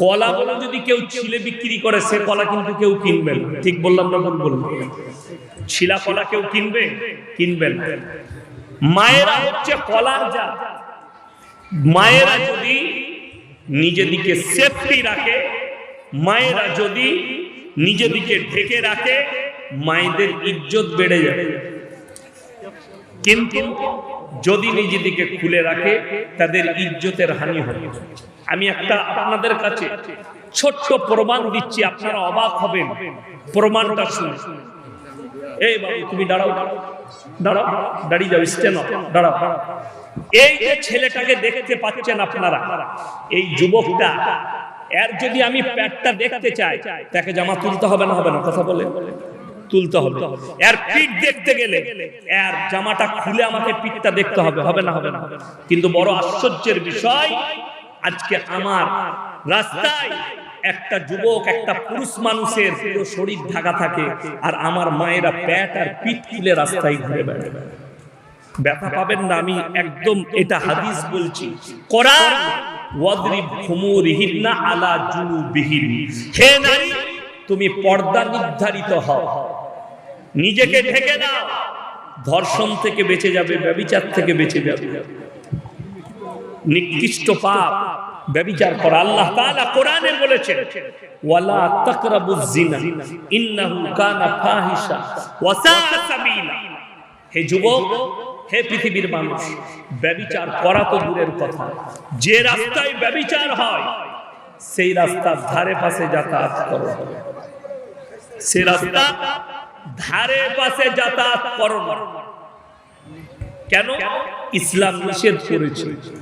কলা বলে যদি কেউ ছিলে বিক্রি করে, সে কলা কিন্তু কেউ কিনবেন ঠিক বললাম না ভুল বললাম? শিলা কলা কেউ কিনবে? কিনবেন মায়েরা হচ্ছে কলার যা মায়েরা যদি নিজেদিকে সেফটি রাখে, মায়েরা যদি নিজেদিকে ঢেকে রাখে, মায়েদের ইজ্জত বেড়ে যাবে। কিন্তু যদি নিজেদিকে খুলে রাখে, তাদের ইজ্জতের হানি হবে। আমি একটা আপনাদের কাছে ছোট্ট প্রমাণ দিচ্ছি, আপনারা অবাক হবেন। প্রমাণটা শুনে এই বাবু, তুমি দাঁড়াও। দাঁড়াও। দাঁড়িয়ে যাও স্টেন দাঁড়াও। এই যে ছেলেটাকে দেখতে পাচ্ছেন আপনারা, এই যুবকটা, এর যদি আমি প্যাটটা দেখতে চাই, তাকে জামা তুলতে হবে না হবে না, কথা বলে? তুলতে হবে। এর পিঠ দেখতে গেলে, এর জামাটা খুলে আমাকে পিঠটা দেখতে হবে হবে না হবে না। কিন্তু বড় আশ্চর্যের বিষয় আজকে আমার রাস্তায় একটা যুবক, একটা পুরুষ মানুষের পুরো শরীর ঢাকা থাকে আর আমার মায়েরা প্যাট আর পিঠ খুলে রাস্তায় ঘুরে বেড়ায়। ব্যথা পাবেন না, আমি একদম এটা হাদিস বলছি। কোরআন, ওয়াদরিব খুমুরিহিন্না আলা জুনুবিহিন হে নারী, তুমি পর্দা নির্ধারিত হও। নিজেকে ঢেকে দাও। ধর্ষণ থেকে বেঁচে যাবে, ব্যবিচার থেকে বেঁচে যাবে। নিকৃষ্ট পাপ ব্যবিচার করা। আল্লাহ তাআলা কোরআনে বলেছেন, ওয়ালা তাকরাবুজ জিনা, ইন্নাহু কানা ফাহিশা ওয়া সাআ সাবিলা। হে যুবক, হে পৃথিবীর মানুষ, ব্যবিচার করা তো দূরের কথা। যে রাস্তায় ব্যবিচার হয়, সেই রাস্তার ধারে পাশে যাতায়াত করো। সে রাস্তা ধারে পাশে যাতায়াত করো কেন? ইসলাম নিষেধ করেছে।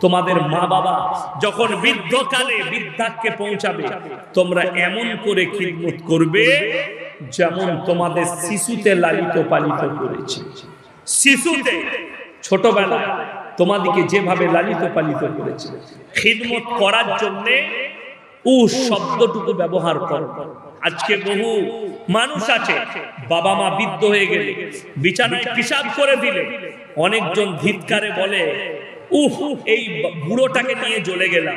তোমাদের মা বাবা যখন বৃদ্ধকালে বৃদ্ধাক্যে পৌঁছাবে, তোমরা এমন করে খিদমত করবে যেমন তোমাদের শিশুতে লালিত পালিত করেছে। শিশুতে ছোটবেলা তোমাদিকে যেভাবে লালিত পালিত করেছে। খিদমত করার জন্য উ শব্দটুকু ব্যবহার করো। আজকে বহু মানুষ আছে, বাবা মা বৃদ্ধ হয়ে গেলে, বিছানায় পিসাব করে দিলে, অনেকজন ধিৎকারে বলে উহ, এই বুড়োটাকে নিয়ে জ্বলে গেলাম।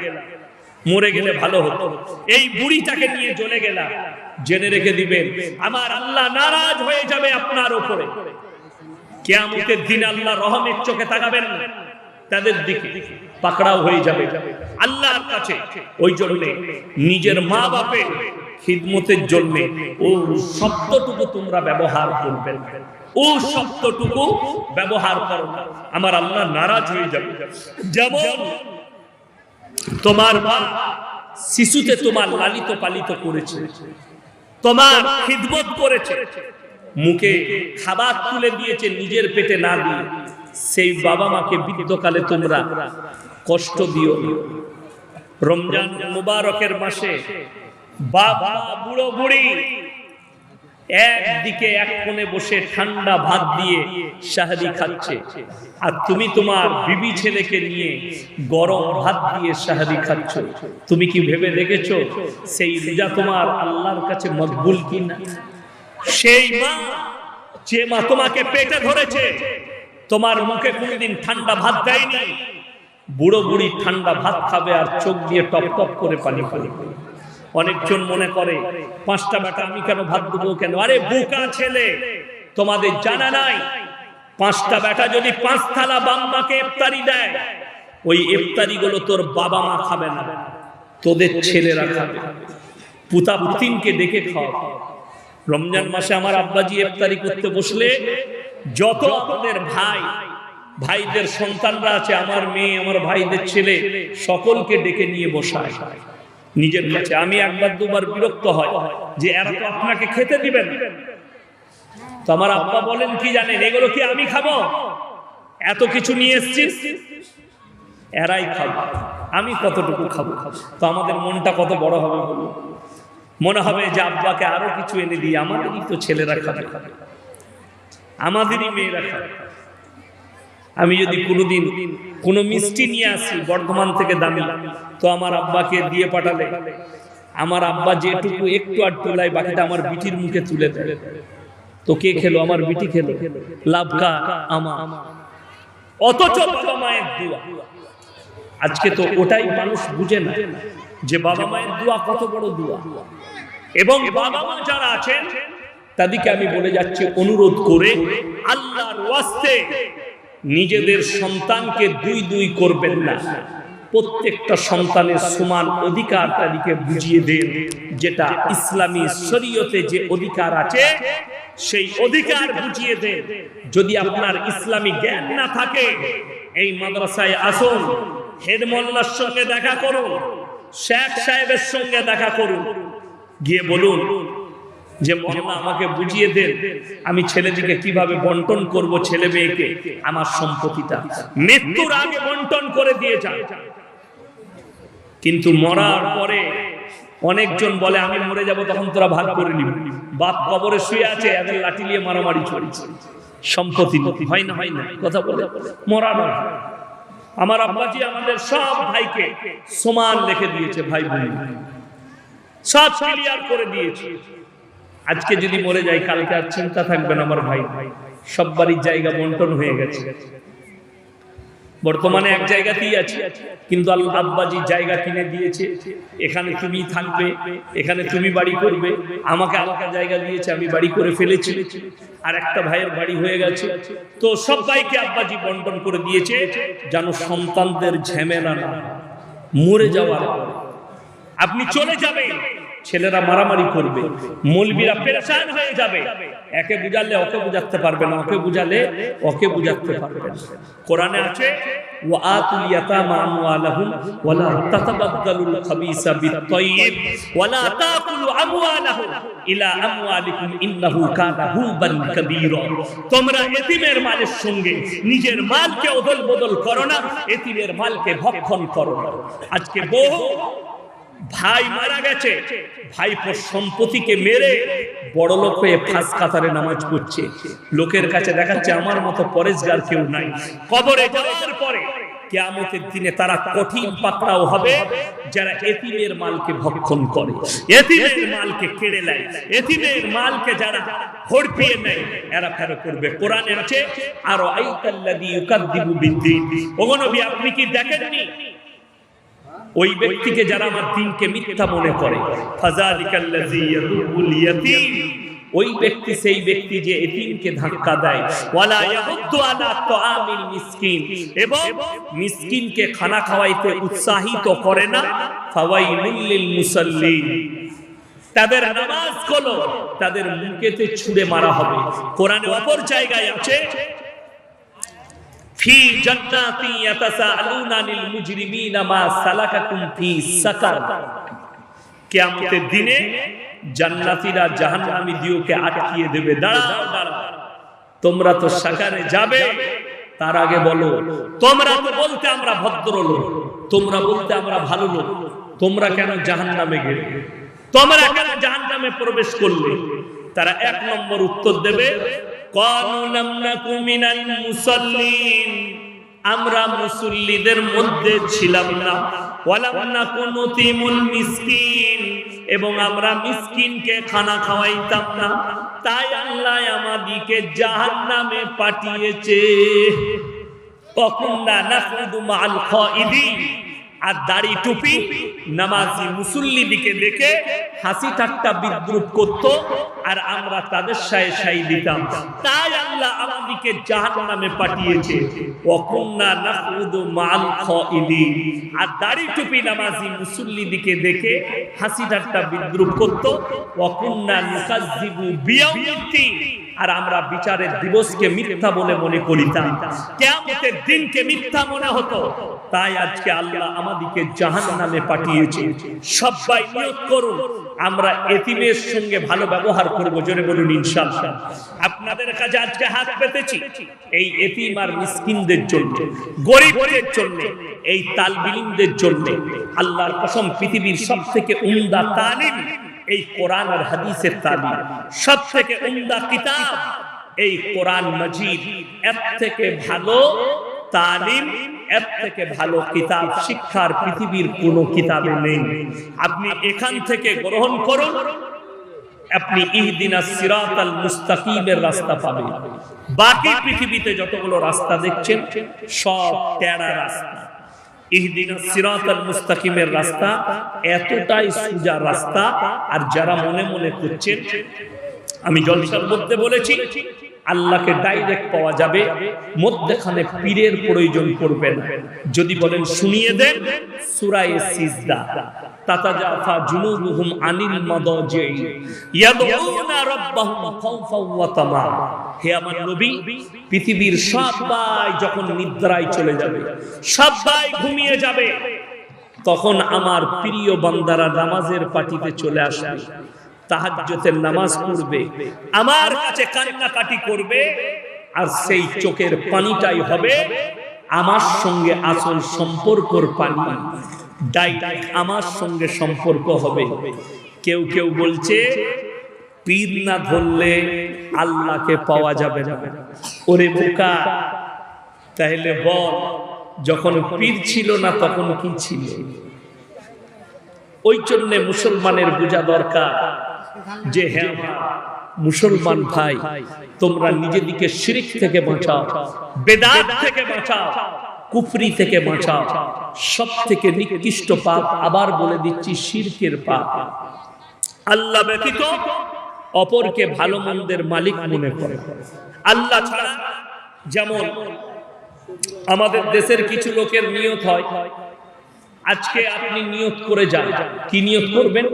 মরে গেলে ভালো হতো। এই বুড়িটাকে নিয়ে জ্বলে গেলাম। জেনে রেখে দিবেন, আমার আল্লাহ নারাজ হয়ে যাবে আপনার কেয়ামতের দিন আল্লাহ রহমের চোখে তাকাবেন তাদের দিকে পাকড়াও হয়ে যাবে। আল্লাহর কাছে ওই জন্য নিজের মা বাপের খিদমতের জন্য ও শব্দটুকু তোমরা ব্যবহার করবে ও শব্দটুকু ব্যবহার করো। না আমার আল্লাহ নারাজ হয়ে যাবে। যেমন তোমার মা শিশুতে তোমার লালিত পালিত করেছে, তোমার খিদমত করেছে, মুখে খাবার তুলে দিয়েছে নিজের পেটে না দিয়ে, সেই বাবা মাকে বৃদ্ধকালে তোমরা কষ্ট দিও রমজান মুবারকের মাসে বাবা বুড়ো, বুড়ি একদিকে এক কোণে বসে ঠান্ডা ভাত দিয়ে শাহারি খাচ্ছে, আর তুমি তোমার বিবি ছেলেকে নিয়ে গরম ভাত দিয়ে শাহারি খাচ্ছ। তুমি কি ভেবে দেখেছ? সেই রোজা তোমার আল্লাহর কাছে মকবুল কিনা? সেই মা যে মা তোমাকে পেটে ধরেছে, তোমার মুখে কোনদিন ঠান্ডা ভাত দেয়নি। বুড়ো বুড়ি ঠান্ডা ভাত খাবে আর চোখ দিয়ে টপ টপ করে পানি পানি অনেকজন মনে করে, পাঁচটা বেটা আমি কেন ভাত দেবো কেন? আরে বোকা ছেলে, তোমাদের জানা নাই? পাঁচটা বেটা যদি পাঁচ থালা বাম্মাকে ইফতারি দেয়, ওই ইফতারি গুলো তোর বাবা মা খাবে না, তোদের ছেলেরা খাবে। পুতা পুতিনকে ডেকে খাও রমজান মাসে আমার আব্বাজি ইফতারি করতে বসলে, যত আমাদের ভাই, ভাইদের সন্তানরা আছে, আমার মেয়ে, আমার ভাইদের ছেলে, সকলকে ডেকে নিয়ে বসায়। নিজের কাছে। আমি একবার দুবার বিরক্ত হয় যে এরা তো আপনাকে খেতে দিবেন। তো আমার আব্বা বলেন, কি জানেন, এগুলো কি আমি খাব? এত কিছু নিয়ে এসছি এরাই খাব। আমি কতটুকু খাব। তো আমাদের মনটা কত বড় হবে বলুন। মনে হবে যে আব্বাকে আরও কিছু এনে দিই আমাদেরই তো ছেলেরা খাবে। আমাদেরই মেয়েরা খাবে। আমি যদি কোনোদিন কোনো মিষ্টি নিয়ে আসি বর্ধমান থেকে দামি, তো আমার আব্বাকে দিয়ে পাঠালে। আমার আব্বা যেটুকু একটু আর তোলায়, বাকিটা আমার বিটির মুখে তুলে দেয়। তো কে খেলো? আমার বিটি খেলো। লাভকা আমা। অথচ মায়ের দোয়া। আজকে তো ওটাই মানুষ বুঝে না যে বাবা মায়ের দোয়া কত বড় দোয়া। এবং বাবা মা যারা আছেন, তাদেরকে আমি বলে যাচ্ছি অনুরোধ করে, আল্লাহর ওয়াস্তে নিজেদের সন্তানকে দুই দুই করবেন না। প্রত্যেকটা সন্তানের সমান অধিকার তাদেরকে বুঝিয়ে দেন, যেটা ইসলামী শরীয়তে যে অধিকার আছে, সেই অধিকার বুঝিয়ে দেন। যদি আপনার ইসলামী জ্ঞান না থাকে, এই মাদ্রাসায় আসুন, হেড মোল্লার সঙ্গে দেখা করুন, শেখ সাহেবের সঙ্গে দেখা করুন, গিয়ে বলুন যে মোল্লা আমাকে বুঝিয়ে দেন, আমি ছেলেটিকে কীভাবে বন্টন করব ছেলে মেয়েকে? আমার সম্পত্তিটা। মৃত্যুর আগে বন্টন করে দিয়ে যান। কিন্তু মরার পরে অনেকজন বলে, আমি মরে যাব, তখন তোরা ভাগ করে নিবি। বাপ কবরে শুয়ে আছে, এদের লাঠি নিয়ে মারামারি চলছে। সম্পত্তি হয় না হয় না, কথা বলে। মরা নয় আমার আব্বাজি আমাদের সব ভাইকে সমান লিখে দিয়েছে, ভাই বোন। সব ক্লিয়ার করে দিয়েছে। আজকে যদি মরে যাই, কালকে আর চিন্তা থাকবে না আমার ভাই। সব বাড়ির জায়গা বন্টন হয়ে গেছে। বর্তমানে এক জায়গাতেই আছি, কিন্তু আল্লাহ আব্বাজি জায়গা কিনে দিয়েছে, এখানে তুমি থাকবে, এখানে তুমি বাড়ি করবে, আমাকে আলাদা জায়গা দিয়েছে, আমি বাড়ি করে ফেলেছি। আর একটা ভাইয়ের বাড়ি হয়ে গেছে। তো সব ভাইকে আব্বাজি বন্টন করে দিয়েছে, যেন সন্তানদের ঝামেলা না মরে যাওয়ার আপনি চলে যাবেন। ছেলেরা মারামারি করবে মৌলবীরা পেরেশান হয়ে যাবে। একে বুঝালে ওকে বুঝাতে পারবে না ওকে বুঝালে ওকে বুঝাতে পারবে না। কোরআনে আছে ওয়া আতুল ইয়াতামা আমওয়ালাহুম ওয়ালা তাতাবাদদালুল খাবিসা বিত-তাইয়্যিব ওয়ালা তাকুলু আমওয়ালাহুম ইলা আমওয়ালিকুম ইন্নাহু কানা হুবান কাবীরা। তোমরা এতিমের মালের সঙ্গে নিজের মালকে অদল বদল করো না এতিমের মালকে ভক্ষণ করো না। আজকে বহু ভাই মারা গেছে। ভাইপোর সম্পত্তিকে মেরে বড় লোক হয়ে ফাঁস কাতারে নামাজ পড়ছে। লোকের কাছে দেখাচ্ছে আমার মতো পরেশগার কেউ নাই। কবরে যাওয়ার পরে কেয়ামতের দিনে তারা কঠিন পাকড়াও হবে, যারা এতিমের মালকে ভক্ষণ করে। এতিমের মালকে কেড়ে নেয়। এতিমের মালকে যারা হড়পিয়ে নেয়, এরা ফেরো করবে। কোরআনে আছে আর আইতাল্লাযী ইউকাদ্দিবু বিদ্দিন ওগো নবী, আপনি কি দেখেননি? ওই ব্যক্তিকে যারা আমার দিনকে মিথ্যা মনে করে। ওই ব্যক্তি সেই ব্যক্তি যে এতিমকে ধাক্কা দেয়। মিসকিন। এবং মিসকিনকে খানা খাওয়াইতে উৎসাহিত করে না। ফাওয়াইলুল লিল মুসাল্লিন। তাদের নামাজগুলো তাদের মুখেতে ছুঁড়ে মারা হবে। কোরআনে অপর জায়গায় আছে জাহান্নামী দিওকে আটকিয়ে দেবে। দাঁড়াও দাঁড়াও। তোমরা তো সাকারে যাবে। তার আগে বলো, তোমরা তো বলতে আমরা ভদ্র লোক তোমরা বলতে আমরা ভালো লোক তোমরা কেন জাহান্নামে গেলে? তোমরা কেন জাহান্নামে প্রবেশ করলে? তারা এক নম্বর উত্তর দেবে আমরা মুসল্লিদের মধ্যে ছিলাম না। মিসকিন। এবং আমরা মিসকিনকে খানা খাওয়াইতাম না। তাই আল্লাহ আমাদিকে জাহান নামে পাঠিয়েছে। কখন না আর দাড়ি টুপি নামাজি মুসল্লি দিকে দেখে হাসি ঠাট্টা বিদ্রুপ করত আর আমরা তাদের সায় সাই দিতাম। তাই আল্লাহ আমাদেরকে জাহান্নামে পাঠিয়েছে। ওয়াকুন্না নাখুদু মাল খাইদিন আর দাড়ি টুপি নামাজি মুসল্লি দিকে দেখে হাসি ঠাট্টা বিদ্রুপ করত। ওয়াকুন্না নুকাজ্জিবু বিয়াউমিদ্দিন। আর আমরা বিচারের দিবসকে মিথ্যা বলে মনে করিতাম কিয়ামতের দিনকে মিথ্যা মনে হতো। তাই আজকে আল্লাহ আমাদেরকে জাহান্নামে পাঠিয়েছে। সবাই নিয়ত করুন। আমরা এতিমের সঙ্গে ভালো ব্যবহার করব, জোরে বলুন ইনশাআল্লাহ। আপনাদের কাছে আজকে হাত পেতেছি। এই এতিম আর মিসকিনদের জন্য, গরিবদের জন্য, এই তালবিলিনদের জন্য আল্লাহর কসম পৃথিবীর সবথেকে উমদা তালিম এই কোরআন আর হাদিসের তালিম সব থেকে উমদা কিতাব এই কোরআন মজিদ। এর থেকে ভালো তালিম, এর থেকে ভালো কিতাব শিক্ষার পৃথিবীর কোন কিতাবে নেই। আপনি এখান থেকে গ্রহণ করুন, আপনি ইহদিনা সিরাতাল মুস্তাকিমের রাস্তা পাবেন। বাকি পৃথিবীতে যতগুলো রাস্তা দেখছেন, সব তেরা রাস্তা। মুস্তাকিমের রাস্তা এতটাই রাস্তা। আর যারা মনে মনে করছেন আমি জলসার মধ্যে বলেছি আল্লাহকে ডাইরেক্ট পাওয়া যাবে, মধ্যখানে পীরের প্রয়োজন পড়বে না। যদি বলেন শুনিয়ে দেন, সুরায়ে সিজদা। তাতাজাফা জুনুবুহুম আনিল মাদাজি ইয়াদউনা রাব্বাহুম খাওফাও ওয়া তামা। হে আমার নবী, পৃথিবীর সবাই যখন নিদ্রায় চলে যাবে, সবাই ঘুমিয়ে যাবে, তখন আমার প্রিয় বান্দারা নামাজের পাটিতে চলে আসবে। তাহাজ্জতের নামাজ পড়বে। আমার কাছে কান্নাকাটি করবে আর সেই চোখের পানিটাই হবে আমার সঙ্গে আসল সম্পর্কর পানি। ডাইরেক্ট আমার সঙ্গে সম্পর্ক হবে। কেউ কেউ বলছে, পীর না ধরলে আল্লাহকে পাওয়া যাবে না। ওরে বোকা, তাহলে বল, যখন পীর ছিল না তখন কি ছিল? ওই জন্যে মুসলমানের বোঝা দরকার। যে হ্যাঁ আমার মুসলমান ভাই, তোমরা নিজেদিকে শিরিক থেকে বাঁচাও, বেদাত থেকে বাঁচাও, কুফরি থেকে বাঁচাও। সব থেকে নিকৃষ্ট পাপ আবার বলে দিচ্ছি শিরকের পাপ। আল্লাহ ব্যতীত অপরকে ভালো মন্দের মালিক মনে করে। আল্লাহ ছাড়া যেমন আমাদের দেশের কিছু লোকের নিয়ত হয় আজকে আপনি নিয়ত করে যান। কি নিয়ত করবেন?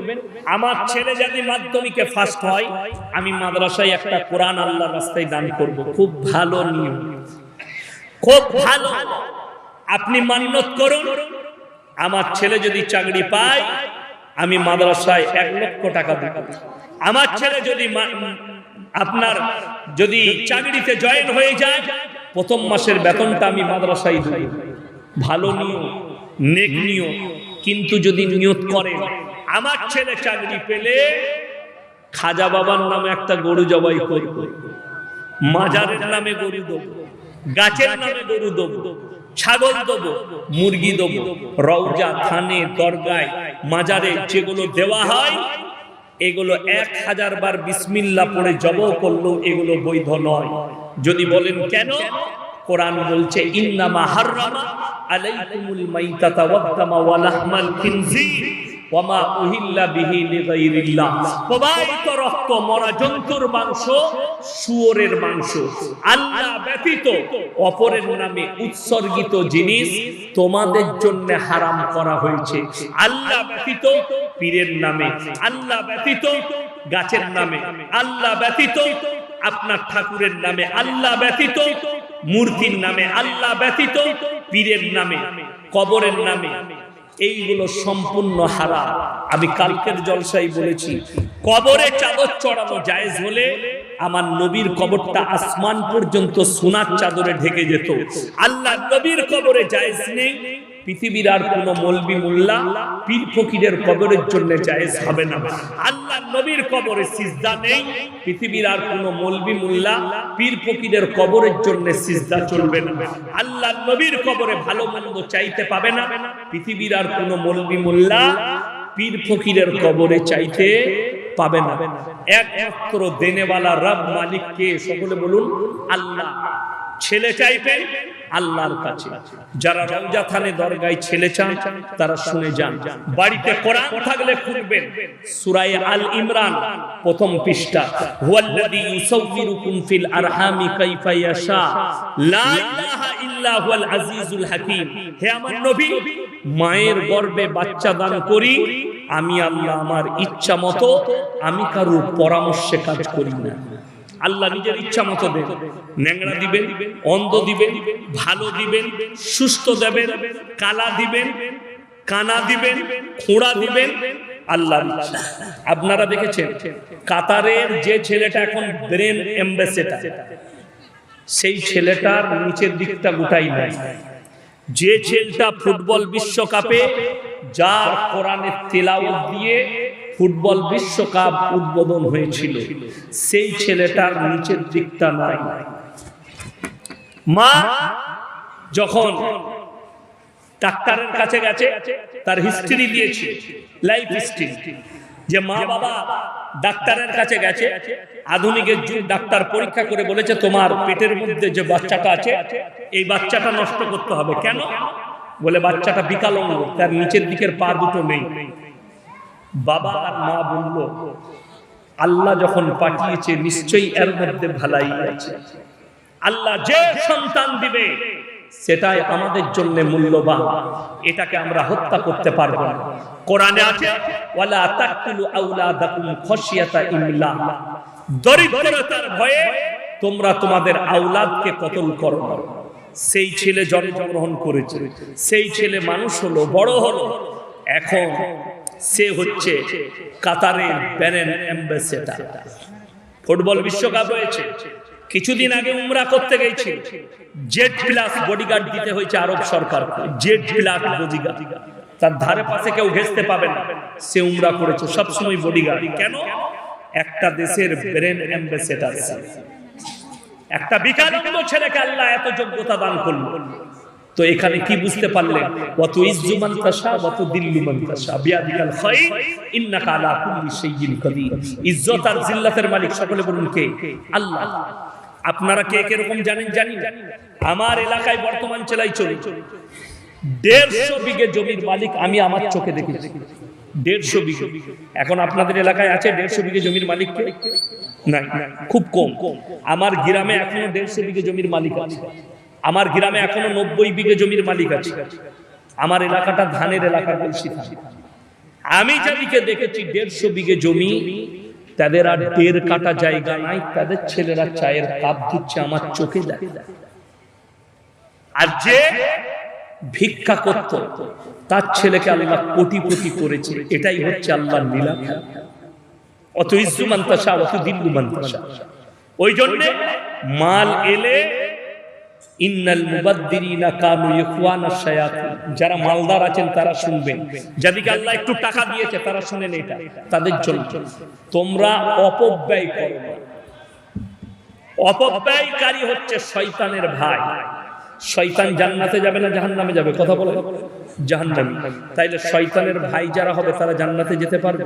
আমার ছেলে যদি মাধ্যমিকে ফার্স্ট হয়, আমি মাদ্রাসায় একটা কোরআন আল্লাহ রাস্তায় দান করব। খুব ভালো নিয়ম। খুব ভালো। আপনি মান্যত করুন। আমার ছেলে যদি চাকরি পায়, আমি মাদ্রাসায় এক লক্ষ টাকা দেব। আমার ছেলে যদি আপনার যদি চাকরিতে জয়েন হয়ে যায়, প্রথম মাসের বেতনটা আমি মাদ্রাসায় দেব। ভালো নিয়ম। নেক নিয়ম কিন্তু যদি নিয়ত করেন আমার ছেলে চাকরি পেলে খাজা বাবার নামে একটা গরু জবাই করব, মাজারের নামে গরু দেবো, গাছের নামে গরু দেবো, ছাগল দেবো, মুরগি দেবো, রওজা, থানে, দরগায়, মাজারে যেগুলো দেওয়া হয়, এগুলো এক হাজার বার বিসমিল্লা পড়ে জব করল এগুলো বৈধ নয়। যদি বলেন কেন? কোরআন বলছে, ইন্নামা হাররামা আলাইকুমুল মাইতাতা ওয়াদ-দামা ওয়া লাহমাল খিনজির ওয়ামা উহিল্লা বিহি লিগাইরিল্লাহ। প্রবাহিত রক্ত, মরা জন্তুর মাংস, শুয়োরের মাংস। আল্লাহ ব্যতীত অপরের নামে উৎসর্গিত জিনিস তোমাদের জন্য হারাম করা হয়েছে। আল্লাহ ব্যতীত পীরের নামে, আল্লাহ ব্যতীত গাছের নামে, আল্লাহ ব্যতীত আপনার ঠাকুরের নামে, আল্লাহ ব্যতীত মূর্তির নামে আল্লাহ ব্যতীত পীরের নামে, কবরের নামে। এইগুলো সম্পূর্ণ হারা আমি কালকের জলসাই বলেছি, কবরে চাদর চড়ানো জায়েজ হলে আমার নবীর কবরটা আসমান পর্যন্ত সোনার চাদরে ঢেকে যেত। আল্লাহ নবীর কবরে জায়েজ নেই। পৃথিবীর আর কোন মলবি মোল্লা পীর ফকিরের কবরের জন্য জায়েজ হবে না। আল্লাহ নবীর কবরে সিজদা নেই, পৃথিবীর আর কোন মলবি মোল্লা পীর ফকিরের কবরের জন্য সিজদা চলবে না। আল্লাহ নবীর কবরে ভালো মন্দ চাইতে পাবে না। পৃথিবীর আর কোন মলবি মোল্লা পীর ফকিরের কবরে চাইতে পাবে না। একমাত্র দেনেওয়ালা রব মালিক কে সকলে বলুন, আল্লাহ ছেলে চাইবেন আল্লাহর কাছে। যারা রওজা থানে দরগায় ছেলে চান, তারা শুনে যান। বাড়িতে কোরআন থাকলে খুলবেন সূরা আল ইমরান, প্রথম পৃষ্ঠা। হুয়াল্লাযী ইউসাউবিরুকুম ফিল আরহামি কাইফা ইয়াশা। লা ইলাহা ইল্লা হুয়াল আজিজুল হাকীম। হে আমার নবী, মায়ের গর্ভে বাচ্চা দান করি। আমি আল্লাহ আমার ইচ্ছা মতো আমি কারোর পরামর্শে কাজ করি না। আল্লাহ নিজের ইচ্ছা মতো দেন। ন্যাংরা দিবেন, অন্ধ দিবেন, ভালো দিবেন, সুস্থ দেবেন, কালা দিবেন, কানা দিবেন, খোঁড়া দিবেন আল্লাহ আপনারা দেখেছেন, কাতারের যে ছেলেটা এখন ব্রেন এম্বাসেডার সেই ছেলেটার নিচের দিকটা গোটাই নাই। যে ছেলেটা ফুটবল বিশ্বকাপে, যার কোরআনের তেলাওয়াত দিয়ে ফুটবল বিশ্বকাপ উদ্বোধন হয়েছিল। সেই ছেলেটার নিচের দিকটা নাই। মা যখন ডাক্তারের কাছে গেছে, তার হিস্ট্রি দিয়েছে লাইফ হিস্ট্রি যে মা বাবা ডাক্তারের কাছে গেছে আধুনিকের যুগ, ডাক্তার পরীক্ষা করে বলেছে, তোমার পেটের মধ্যে যে বাচ্চাটা আছে, এই বাচ্চাটা নষ্ট করতে হবে। কেন? বলে, বাচ্চাটা বিকালঙ্গ তার নিচের দিকের পা দুটো নেই। বাবা আর মা বলল, আল্লাহ যখন পাঠিয়েছে, নিশ্চয়ই এর মধ্যে ভালাই আছে। আল্লাহ যে সন্তান দিবে, সেটাই আমাদের জন্য মূল্যবান। এটাকে আমরা হত্যা করতে পারব না। কোরআনে আছে, ওয়ালা তাকতুলু আওলাদাকুম খশিয়াতা ইমলাক দরিদ্রতার ভয়ে তোমরা তোমাদের আওলাদকে কতল করো না। সেই ছেলে জন্মগ্রহণ করেছে, সেই ছেলে মানুষ হলো, বড় হলো। এখন সে হচ্ছে কাতারের ব্যানেন অ্যাম্বাসেডার ফুটবল বিশ্বকাপ রয়েছে। কিছুদিন আগে উমরা করতে গেছি জেড প্লাস বডিগার্ড দিতে হয়েছে আরব সরকার জেড প্লাস বডিগার্ড। তার ধারে পাশে কেউ ঘেসতে পাবে না। সে উমরা করেছে সবসময় বডিগার্ড। কেন? একটা দেশের ব্রেন অ্যাম্বাসেডার একটা বিকারঙ্গ ছেলেকে আল্লাহ এত যোগ্যতা দান করল। তো এখানে কি বুঝতে পারলেন? অত ইজ্জু মান তাশা অত দিল্লু মান তাশা, বিয়াদিকাল ইন্নাকা আলা কুল্লি শাইইন কাদির। ইজ্জত আর জিল্লাতের মালিক সকলে বলুন কে? আল্লাহ। আপনারা কে জানেন? জানি আমার এলাকায় বর্তমান দেড়শো বিঘে জমির মালিক আমি আমার চোখে দেখেছি। দেড়শো বিঘে। এখন আপনাদের এলাকায় আছে দেড়শো বিঘে জমির মালিক নাই। খুব কম। আমার গ্রামে এখনও দেড়শো বিঘে জমির মালিক আছে। আমার গ্রামে এখনও নব্বই বিঘে জমির মালিক আছে। আমার এলাকাটা ধানের এলাকা বলছি আমি যাদিকে দেখেছি, দেড়শো বিঘে জমি, তাদের আর দেড় কাটা জায়গা নাই, তাদের ছেলেরা চায়ের কাপ দিচ্ছে, আমার চোখে দেখে। আর যে ভিক্ষা করত, তার ছেলেকে আল্লাহ কোটিপতি করেছে, এটাই হচ্ছে আল্লাহর লীলা। অত ইজ্জু মান্তাসা, অত দিল্লু মান্তাসা। ওই জন্য মাল এলে ইন্নাল যারা মালদার আছেন, তারা শুনবেন। যাদেরকে আল্লাহ একটু টাকা দিয়েছে, তারা শুনেন এটা। তাদের জন্য। তোমরা অপব্যয় করো। অপব্যয়কারী হচ্ছে শয়তানের ভাই। শয়তান জান্নাতে যাবে না, জাহান্নামে যাবে? কথা বলো। জাহান্নামে। তাইলে শয়তানের ভাই যারা হবে, তারা জান্নাতে যেতে পারবে?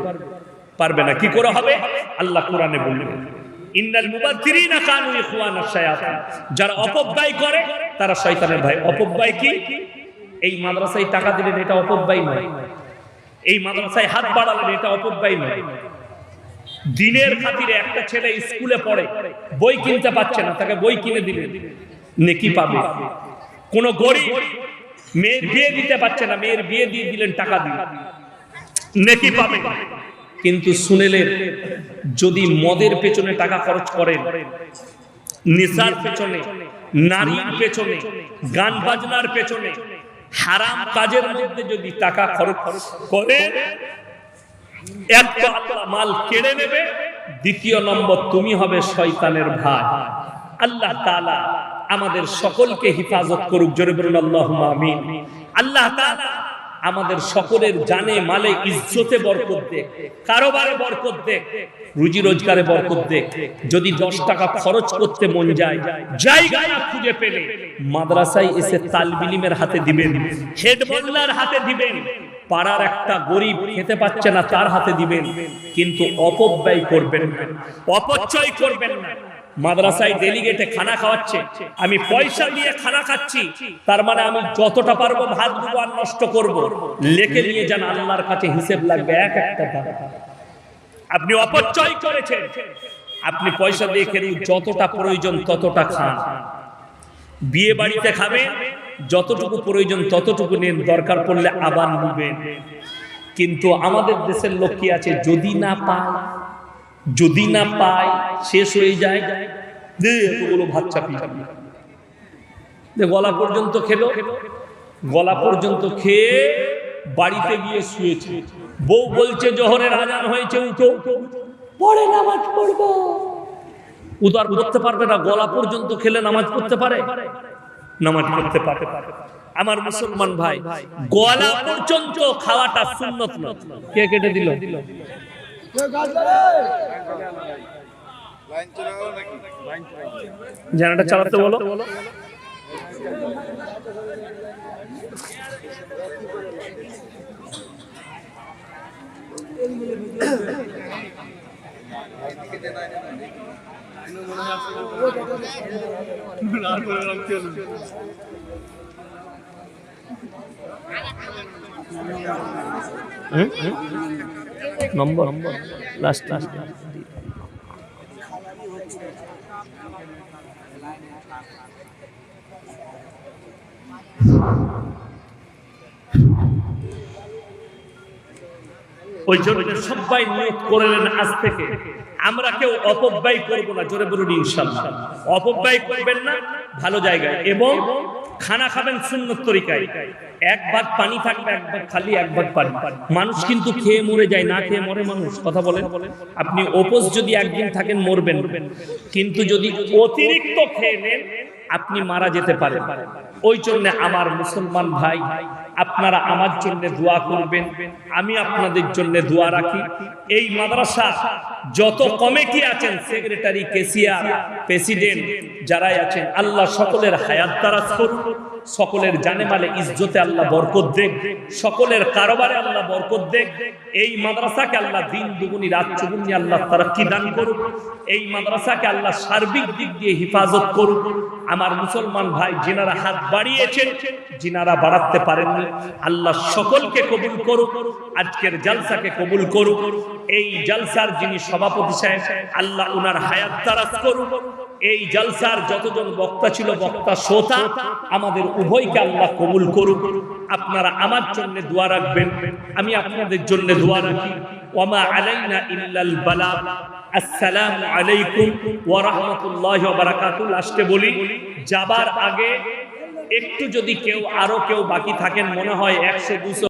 পারবে না। কি করে হবে? আল্লাহ কোরআনে বললেন। যারা অপব্যয় করে, তারা শয়তানের ভাই। অপব্যয় কি? এই মাদ্রাসায় টাকা দিলেন এটা অপব্যয় নয়। এই মাদ্রাসায় হাত বাড়ালেন এটা অপব্যয় নয়। দিনের খাতিরে একটা ছেলে স্কুলে পড়ে, বই কিনতে পারছে না, তাকে বই কিনে দিলেন। নেকি পাবে। কোন গরিব মেয়ের বিয়ে দিতে পারছে না, মেয়ের বিয়ে দিয়ে দিলেন, টাকা দিয়ে। নেকি পাবে। কিন্তু শুনেলেন যদি মদের পেছনে টাকা খরচ করেন, নেশার পেছনে, নারীর পেছনে, গান বাজনার পেছনে, হারাম কাজের মধ্যে যদি টাকা খরচ করে মাল কেড়ে নেবে, দ্বিতীয় নম্বর তুমি হবে শয়তানের ভাই। আল্লাহ আমাদের সকলকে হেফাজত করুক, জোরে বলুন আল্লাহ তাআলা আমাদের সকলের জানে, মালে, ইজ্জতে বরকত দে কারোবারে বরকত দে রুজি রোজগারে বরকত দে যদি দশ টাকা খরচ করতে মন যায় জায়গা খুঁজে পেলে, মাদ্রাসায় এসে তালবিলিমের হাতে দিবেন, হেড মোল্লার হাতে দিবেন, পাড়ার একটা গরিব খেতে পাচ্ছে না তার হাতে দিবেন, কিন্তু অপব্যয় করবেন না, অপচয় করবেন না। মাদ্রাসায় ডেলিগেটে খানা খাওয়াচ্ছে, আমি পয়সা দিয়ে খানা খাচ্ছি, তার মানে আমি যতটা পারব ভাত আর নষ্ট করব। লেখে নিয়ে যান, আল্লাহর কাছে হিসেব লাগবে এক একটা আপনি অপচয় করেছেন। আপনি পয়সা দিয়ে খেলে যতটা প্রয়োজন ততটা খান। বিয়ে বাড়িতে খাবেন, যতটুকু প্রয়োজন ততটুকু নেন, দরকার পড়লে আবার নিবেন। কিন্তু আমাদের দেশের লোক কি আছে? যদি না পায় যদি না পায় শেষ হয়ে যায়। ভাত চাপিয়ে। গলা পর্যন্ত খেলো। গলা পর্যন্ত খেয়ে বাড়িতে গিয়ে শুয়েছে। বউ বলছে, জোহরের আজান হয়েছে, উঠো। পরে নামাজ পড়ব। উদার করতে পারবে না, গলা পর্যন্ত খেলে নামাজ পড়তে পারে? নামাজ পড়তে পারে। আমার মুসলমান ভাই, গলা পর্যন্ত খাওয়াটা সুন্নত কে কেটে দিল? জানাটা চালাতে বলো। নম্বর নম্বর লাস্ট লাস্ট ওই জন্য সবাই নিয়োগ করলেন আজ থেকে, আমরা কেউ অপব্যয় করব না, জোরে বলুন ইনশাল্লাহ অপব্যয় করবেন না, ভালো জায়গায়। এবং খানা খাবেন সুন্নত তরিকায়। এক ভাগ পানি থাকবে, এক ভাগ খালি, এক ভাগ পানি। মানুষ কিন্তু খেয়ে মরে যায়, না খেয়ে মরে মানুষ, কথা বলেন। আপনি ওপোস যদি একদিন থাকেন, মরবেন। কিন্তু যদি অতিরিক্ত খেয়ে নেন, আপনি মারা যেতে পারেন। ওই জন্য আমার মুসলমান ভাই, আপনারা আমার জন্য দোয়া করবেন, আমি আপনাদের জন্য দোয়া রাখি। এই মাদ্রাসা যত কমিটি আছেন, সেক্রেটারি কেসিয়ার প্রেসিডেন্ট যারাই আছেন, আল্লাহ সকলের হায়াত দারাজ করুন সকলের জানে মালে ইজ্জতে আল্লাহ বরকত দেখ সকলের কারবারে আল্লাহ বরকত দেখ এই মাদ্রাসাকে আল্লাহ দিন দুগুনি, রাত চুগুনি আল্লাহ তারাক্কি দান করুক, এই মাদ্রাসাকে আল্লাহ সার্বিক দিক দিয়ে হেফাজত করুক। আমার মুসলমান ভাই, যিনারা হাত বাড়িয়েছেন, যিনারা বাড়াতে পারেননি। আল্লাহ সকলকে কবুল করুক, আজকের জালসাকে কবুল করুক। এই জালসার যিনি সভাপতি সাহেব, আল্লাহ উনার হায়াত তারাজ করুক। এই জালসার যতজন বক্তা ছিল, বক্তা শ্রোতা, আমাদের উভয়কে আল্লাহ কবুল করুক। আপনারা আমার জন্য দোয়া রাখবেন, আমি আপনাদের জন্য দোয়া রাখি। ওমা আলাইনা ইল্লাল বালা। আসসালামু আলাইকুম ওয়া রাহমাতুল্লাহি ওয়া বারাকাতুহু। লাস্টে বলি, যাবার আগে একটু যদি কেউ আরও কেউ বাকি থাকেন মনে হয় একশো দুশো